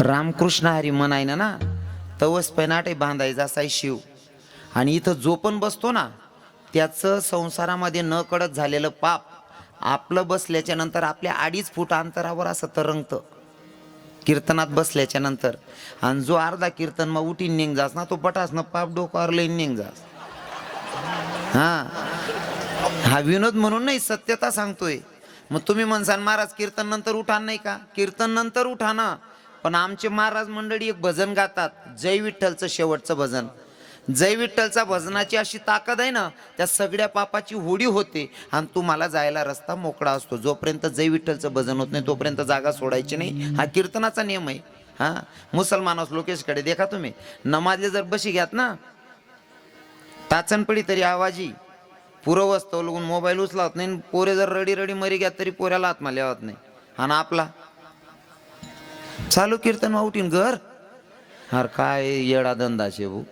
रामकृष्ण हरी म्हणाय ना ना तवस पैनाटे बांधायचा असाय शिव. आणि इथं जो पण बसतो ना त्याचं संसारामध्ये न कळत झालेलं पाप आपलं बसल्याच्या नंतर आपल्या अडीच फूट अंतरावर असं तरंगतं. कीर्तनात बसल्याच्या नंतर. आणि जो अर्धा कीर्तन मग उठीन निंग जास ना तो पटास पाप डोकावर लईन निघ जास. हा. हा विनोद म्हणून नाही सत्यता सांगतोय. मग तुम्ही म्हणसान महाराज कीर्तन नंतर उठा नाही का? कीर्तन नंतर उठा ना. पण आमचे महाराज मंडळी एक भजन गातात. जय विठ्ठलचं शेवटचं भजन. जय विठ्ठलचा भजनाची अशी ताकद आहे ना त्या सगळ्या पापाची होडी होते. आणि तुम्हाला जायला रस्ता मोकळा असतो. जोपर्यंत जय विठ्ठलचं भजन होत नाही तोपर्यंत जागा सोडायची नाही. हा कीर्तनाचा नियम आहे. हा? मुसलमानास लोकेशकडे देखा तुम्ही. नमाजले जर बशी घ्यात ना ताचनपडी तरी आवाजी. पुरं वस्तव लगून मोबाईल उचलावत नाही. आणि पोरे जर रडी रडी मरी घ्यात तरी पोऱ्याला आत्मा लिहावत नाही. आणि आपला चालू कीर्तन उठीन घर. अरे काय येडा धंदा शे भाऊ.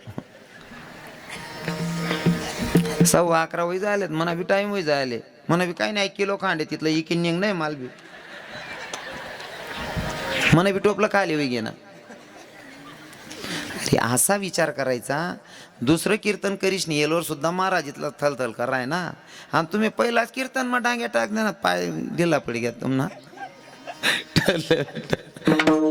सव्वा अकरा वय झालेत म्हणा बी टाइम वय झाले. म्हणा बी काही नाही किलो खांडे तिथलं इकिन निघ नाही मालबी म्हणावी म्हणा बी टोपलं खाली वय घेणं. अरे असा विचार करायचा दुसरं कीर्तन करीस नाही येलोर सुद्धा महाराजीतला थलथल कराय ना. आणि तुम्ही पहिलाच कीर्तन मग डांग्या टाक ना पाय दिला पडी तुम्हाला.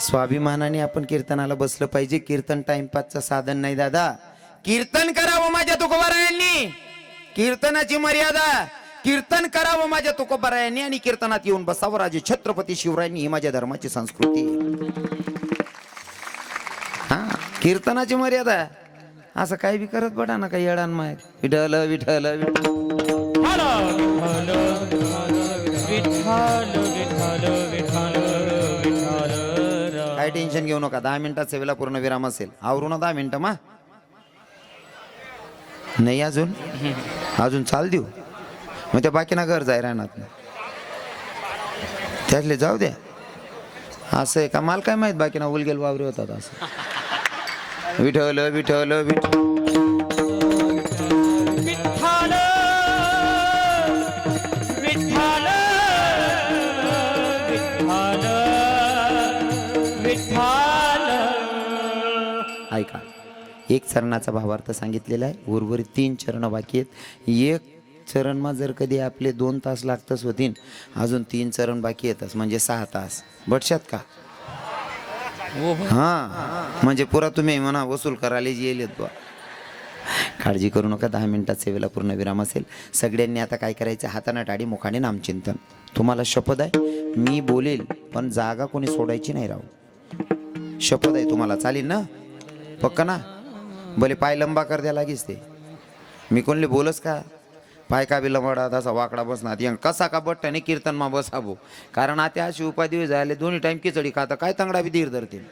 स्वाभिमानाने आपण कीर्तनाला बसलं पाहिजे. कीर्तन टाइमपासचं साधन नाही दादा. कीर्तन करावं माझ्या तुकोबारायांनी. कीर्तनाची मर्यादा. कीर्तन करावं माझ्या तुकोबारायांनी आणि कीर्तनात येऊन बसावं राजे छत्रपती शिवरायांनी ही माझ्या धर्माची संस्कृती. हा कीर्तनाची मर्यादा असं काही बी करत बडा ना काही येडान माय विठल विठल विठल काय टेन्शन घेऊ नका. दहा मिनिटात सेवेला पूर्ण विराम असेल. आवरून दहा मिनिटं मा. नाही अजून? अजून चाल देऊ. मग त्या बाकीना घर जाय राहणार नाही. त्यातले जाऊ द्या. असं आहे का? मला काय माहीत बाकीना उलगेल वावरे होतात असं. विठवलं विठवलं विठल ऐका एक चरणाचा भावार्थ सांगितलेला आहे. उर्वरित तीन चरण बाकी आहेत. एक चरणमा जर कधी आपले दोन तास लागतच होतीन अजून तीन चरण बाकी येतच म्हणजे सहा तास. बटशात का? हा म्हणजे पुरा तुम्ही म्हणा वसूल करायला येईल बा काळजी करू नका दहा मिनिटात सेवेला पूर्ण विराम असेल. सगळ्यांनी आता काय करायचं हाताने टाडी मुखाने नामचिंतन तुम्हाला शपथ आहे? मी बोलेल पण जागा कोणी सोडायची नाही राहू शपथ आहे तुम्हाला चालेल ना? पक्क ना? भले पाय लंबा कर द्या लागेच ते. मी कोणले बोलस का? पाय का बी लंबाडा तसा वाकडा बसणार यंग कसा का बट्टाने कीर्तन मा बसावो? कारण आता अशी उपाधी झाले दोन्ही टाइम खिचडी खाता काय तंगडा बी धीर धरतील?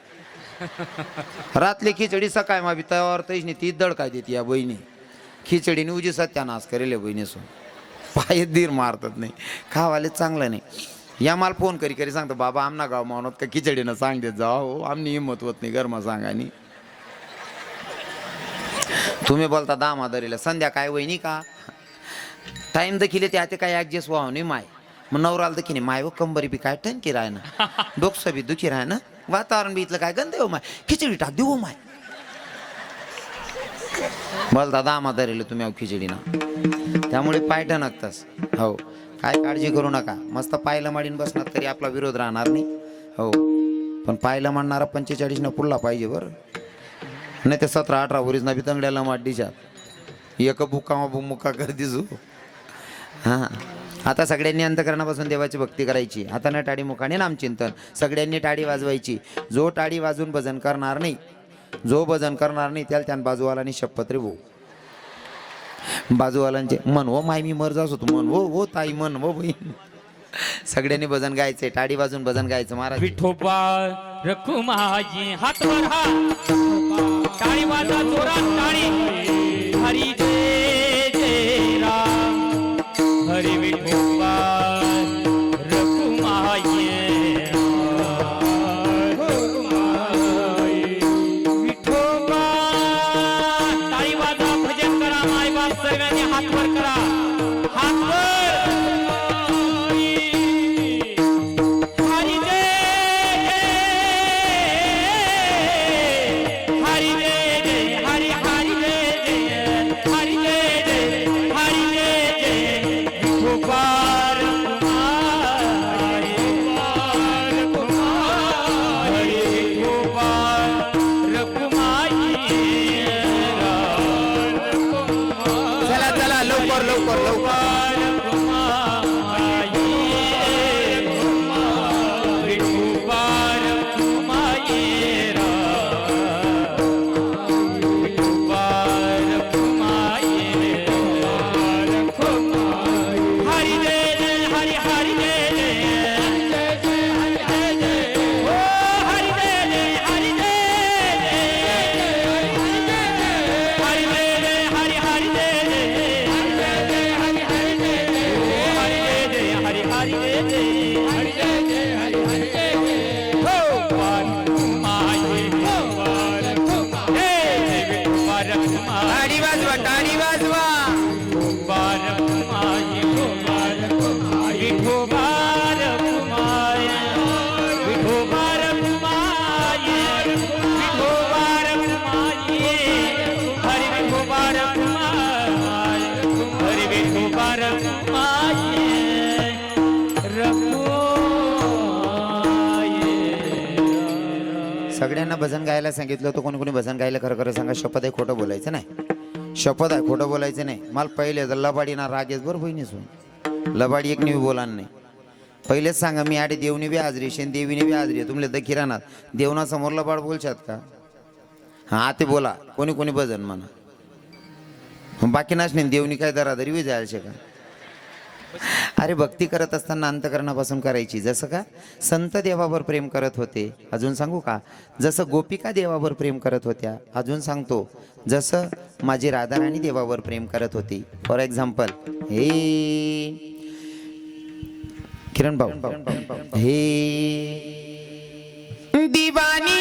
रातली खिचडी सकाळ मा बी तयावर तैस नाही ती दड काय देते या बहिणी. खिचडीने उजी सत्यानाश करेल बहिणीसून पाय धीर मारतात नाही. खावाले चांगलं नाही. या मला फोन करी करी सांगतो बाबा आमना गाव मानवत का खिचडीनं सांग देत जा हो आमनी हिंमत होत नाही गरमा सांगानी तुम्ही बोलता दामादरीला संध्याकाळ वहिनी का? टाइम देखील ते आता काय ऍडजस्ट व्हावं नाही माय. मग नवराला देखील माय व कंबरी बी काय टंकी राह ना डोकसं बी दुखी राह ना वातावरण बी इथलं काय गंध हो माय. खिचडी टाक देऊ हो माय. बोलता दामादरीला तुम्ही अहो खिचडीना. त्यामुळे पाय टणकतास. हो. काय काळजी करू नका. मस्त पायला माडीन बसणार तरी आपला विरोध राहणार नाही. हो. पण पायला मांडणारा पंचेचाळीसनं पुढला पाहिजे बरं. नाही ते सतरा अठरा वरीस ना तंगड्याला माडीच्या एक बुका मुक्का कर दिसू हां. आता सगळ्यांनी अंतकरणापासून देवाची भक्ती करायची. आता ना टाळी मुखाने नामचिंतन सगळ्यांनी टाळी वाजवायची. जो टाळी वाजून भजन करणार नाही जो भजन करणार नाही त्याला त्यान बाजूवालानी शपथ रे भाऊ. बाजूवालांचे मन हो माय मी मर जास होतो. मन हो हो ताई मन हो बहीण. सगळ्यांनी भजन गायचे टाळी वाजून भजन गायचं महाराज. विठोबा रखुमाई हात वर हात. टाळी वाजा जोरात टाळी हरी सगळ्यांना भजन गायला सांगितलं होतं कोणी कोणी भजन गायला खरं खरं सांगा शपथ आहे खोटं बोलायचं नाही. शपथ आहे खोटं बोलायचं नाही. मला पहिले तर लबाडी ना रागेच बरं बहिणी सून? लबाडी एक नेहमी बोला नाही. पहिलेच सांगा मी आडे देवनी बी हाजरी शेन देवीने बी हाजरी आहे. तुमले तर किराणात देवना समोर लबाड बोलशात का? हां ते बोला. कोणी कोणी भजन म्हणा. बाकी नाच नाही देवनी काय दरादरी बी जायचे का अरे भक्ती करत असताना अंतकरणापासून करायची. जसं का संत देवावर प्रेम करत होते. अजून सांगू का? जसं गोपिका देवावर प्रेम करत होत्या अजून सांगतो. जसं माझी राधाराणी देवावर प्रेम करत होती. फॉर एक्झाम्पल हे किरण भाऊ हे दिवाणी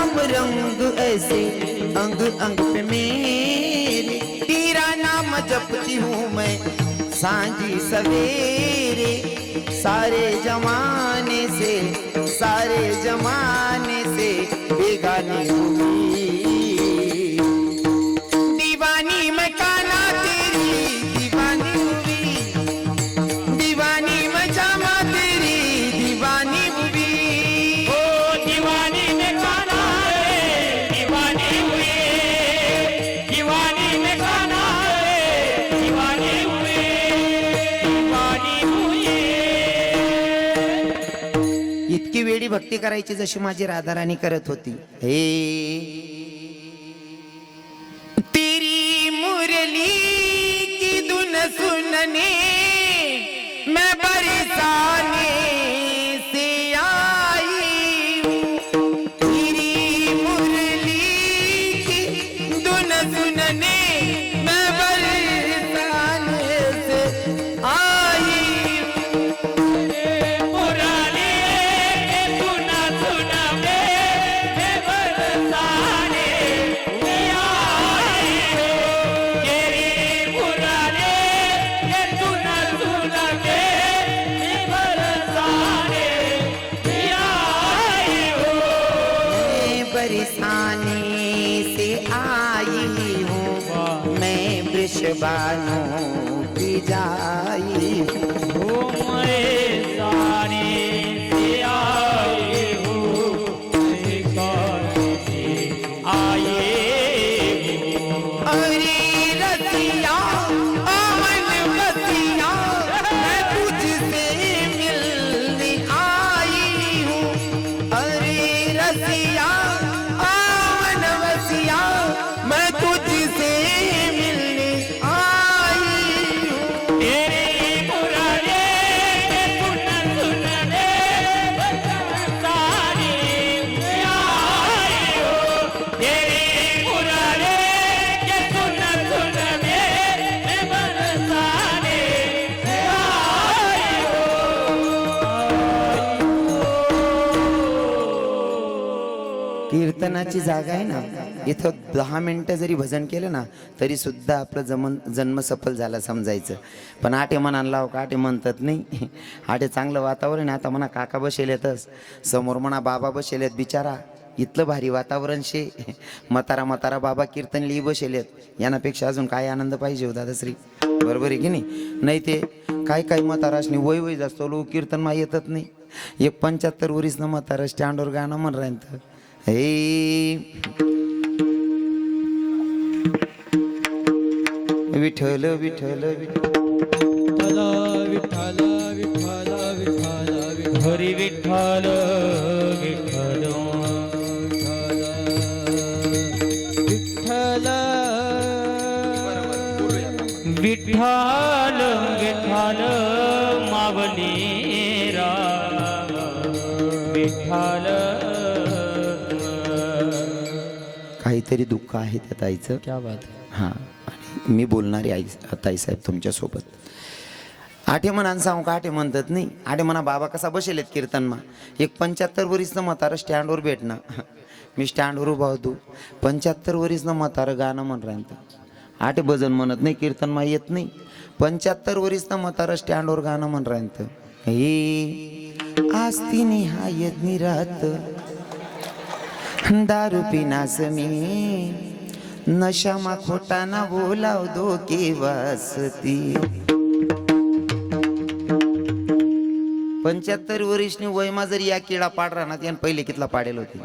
चढ़ा रंग ऐसे अंग अंग पे मेरे। तेरा नाम जपती हूँ मैं सांझी सवेरे। सारे जमाने से सारे जमाने से बेगानी हुई। इतकी वेळी भक्ती करायची जशी माझी राधाराणी करत होती. हे నగుననే वृषभानु की जाई। कीर्तनाची जागा आहे ना इथं दहा मिनटं जरी भजन केलं ना तरी सुद्धा आपलं जमन जन्म सफल झाला समजायचं. पण आटे मनाला लाव का? आटे म्हणतात नाही. आटे चांगलं वातावरण आता म्हणा काका बसेलेतच समोर म्हणा बाबा बसेलेत बिचारा इथलं भारी वातावरण शे. मतारा मतारा बाबा कीर्तन लिही बसेलेत यानापेक्षा अजून काय आनंद पाहिजे हो दादाश्री? बरोबर आहे की नाही? नाही ते काय काय मताराशनी वय वय जास्त लोक कीर्तन मा येतच नाही. एक पंच्याहत्तर वरीस ना स्टँडवर गाणं म्हण राहिलं तर. विठ्ठल विठ्ठल विठ्ठल. काहीतरी दुःख आहे त्या ताईचं. क्या बात है. हां आणि मी बोलणारी आई ताईसाहेब तुमच्यासोबत आठे म्हणान सांगू का आठे म्हणतात नाही? आठे म्हणा बाबा कसा बसेलेत कीर्तनमा? एक पंच्याहत्तर वरीसनं म्हातारं स्टँडवर भेटणं. मी स्टँडवर उभा होतो. पंच्याहत्तर वरीसनं म्हातारं गाणं म्हण राहतं आठे भजन म्हणत नाही कीर्तनमा येत नाही. पंच्याहत्तर वरीसनं म्हातारं स्टँडवर गाणं म्हण राहतं हे आस्ती निहाय निरात. दारू पिनास मी. नशामा खोटाना बोलाव दो के वासती. पंच्याहत्तर वर्षनी वयमा जर या किडा पाडरा ना त्यानं पहिले कितला पाडेल होते?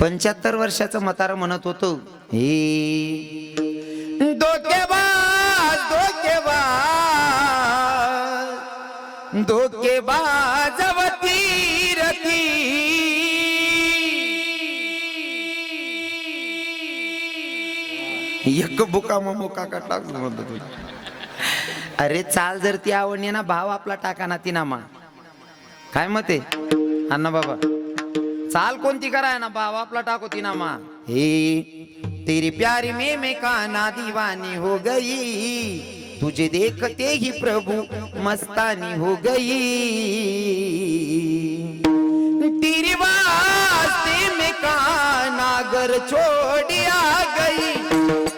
पंच्याहत्तर वर्षाचं मतारा म्हणत होतो हे धोकेबाज धोकेबाज धोकेबाज वती रती. एक बुका मग मुका का टाकलं म्हणतो तुला अरे चाल जर ती आवडली ना भाव आपला टाका ना ती नामा काय मते अण्णा बाबा. चाल कोणती कराय ना भाव आपला टाको ती नामा हे तेरी प्यारी मेमे का काना दिवानी हो गई. तुझे देखते ही प्रभु मस्तानी हो गई. तेरी वास्ते में का नागर छोड़िया गई.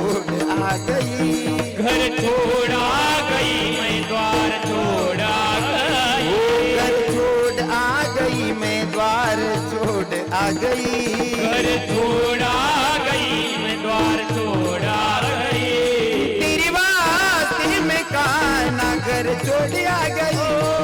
छोड़ आ गई घर छोड़ गई मैं द्वार छोड़ गई। घर छोड़ आ गई मैं द्वार छोड़ आ गई। घर छोड़ गई मैं द्वार छोड़ गई। तेरी वास्ते में काना घर छोड़ आ गई।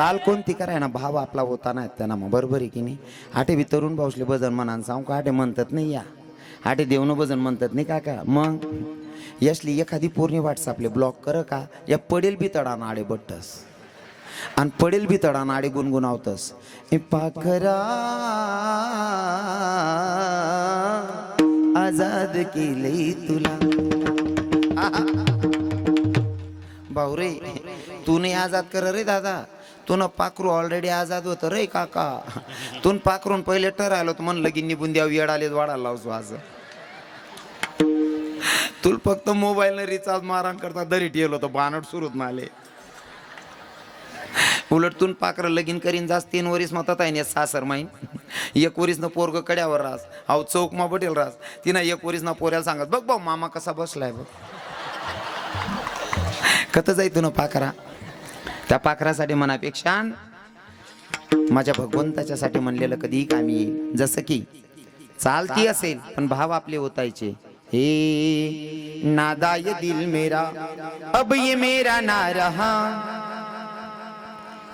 साल कोणती कराय ना भाव आपला होता ना त्यांना मग बरोबर आहे की नाही? आठे बी तरुण भाऊसले भजन म्हणान सांगू का? आठे म्हणतात नाही या. आठे देवनं भजन म्हणतात नाही काका? मग यशली एखादी पोरणी व्हॉट्सअपले ब्लॉक कर का? या पडेल बी तडा आडे बट्टस. आणि पडेल बी तडा आडे गुणगुणावतस. पाखरा आजाद केले तुला. भाऊ रे तू नाही आजाद कर रे दादा. तू पाखरू ऑलरेडी आजाद होतं रे काका. तून पाखरून पहिले ठरायला तर म्हणलं की निघून द्यावं येड आले वाढायला लावतो आज. तुला फक्त मोबाईलनं रिचार्ज मारण करता दरी ठेवलं होतं बानट सुरूच नाले उलट तून पाखरं लगीन करीन जास तीन वरीस मतात आहे सासर माईन. एक वरीस न पोरग कड्यावर राहस अहो चौक मा बटेल राहस तिनं एक वरीस ना पोऱ्याला सांगत बघ भाऊ मामा कसा बसलाय बघ. कत जाई तू पाकरा पाखरा? त्या पाखरासाठी मनापेक्षा माझ्या भगवंताच्यासाठी म्हणलेलं कधी कामी येईल. जसं की चालती असेल पण भाव आपले होतायचे हे नादाय दिल मेरा अब ये मेरा ना रहा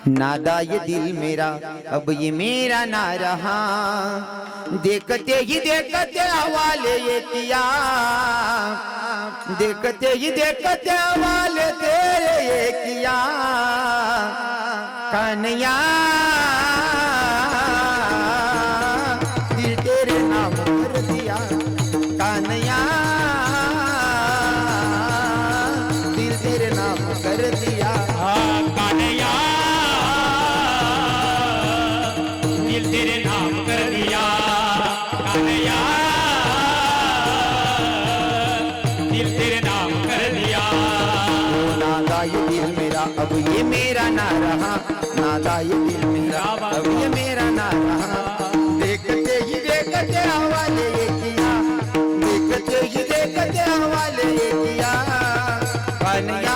नादा ये दिल मेरा अब ये मेरा ना रहा। देखते ही देखते हवाले ये किया। देखते ही देखते हवाले तेरे ये किया। कन्या नारा नादाई दिल मेरा अब ये मेरा नारा. देखते ही देखते हवाले ये किया देखते ही देखते हवाले ये किया बनिया